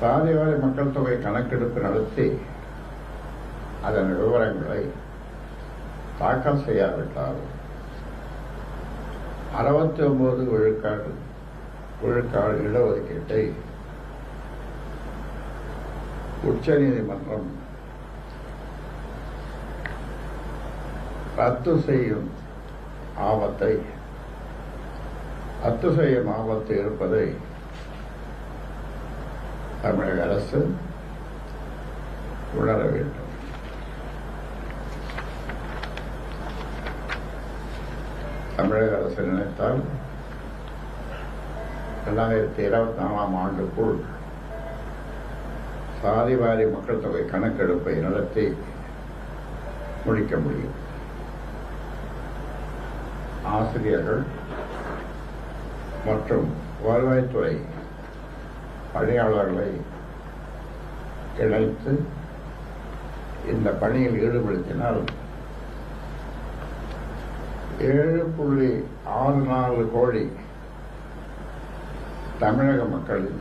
சாதிவாரி மக்கள் தொகை கணக்கெடுப்பு நடத்தி அதன் விவரங்களை தாக்கல் செய்யாவிட்டால் அறுபத்தி ஒன்பது விழுக்காடு விழுக்காடு இடஒதுக்கீட்டை உச்சநீதிமன்றம் ரத்து செய்யும் ஆபத்தை ரத்து செய்யும் ஆபத்து இருப்பதை தமிழக அரசு உணர வேண்டும். தமிழக அரசு நினைத்தால் இரண்டாயிரத்தி இருபத்தி நாலாம் ஆண்டுக்குள் சாதிவாரி மக்கள் தொகை கணக்கெடுப்பை நடத்தி முடிக்க முடியும். ஆசிரியர்கள் மற்றும் வருவாய்த்துறை பணியாளர்களை இணைத்து இந்த பணியில் ஈடுபடுத்தினால் ஏழு புள்ளி ஆறு நாலு கோடி தமிழக மக்களின்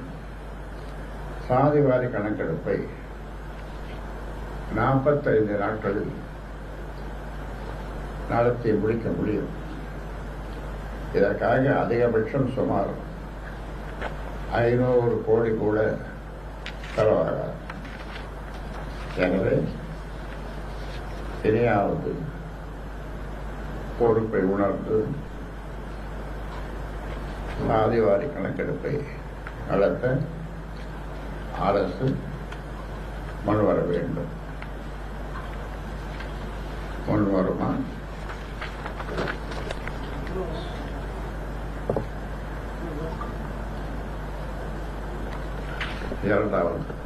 சாதிவாரி கணக்கெடுப்பை நாற்பத்தைந்து நாட்களில் நடத்தி முடிக்க முடியும். இதற்காக அதிகபட்சம் சுமார் ஐநூறு கோடி கூட செலவாகாது எனவே இனியாவது பொறுப்பை உணர்ந்து சாதிவாரி கணக்கெடுப்பை நடத்த அரசு முன்வர வேண்டும். முன்வருமா? இரண்டாவது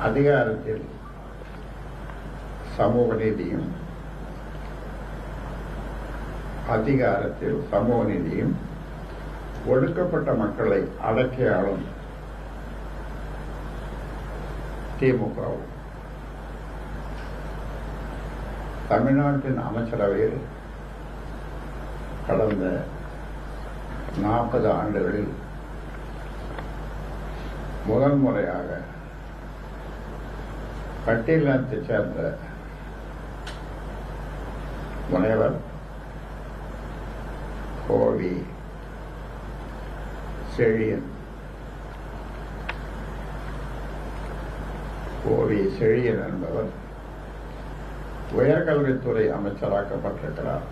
அதிகாரத்தில் சமூக நீதியும் அதிகாரத்தில் சமூக நீதியும் ஒடுக்கப்பட்ட மக்களை அடக்கியாலும் திமுகவும். தமிழ்நாட்டின் அமைச்சரவையில் கடந்த நாற்பது ஆண்டுகளில் முதல் முறையாக பட்டியலத்தைச் சேர்ந்த முனைவர் கோவி செழியன். கோவி செழியன் என்பவர் உயர்கல்வித்துறை அமைச்சராக்கப்பட்டிருக்கிறார்.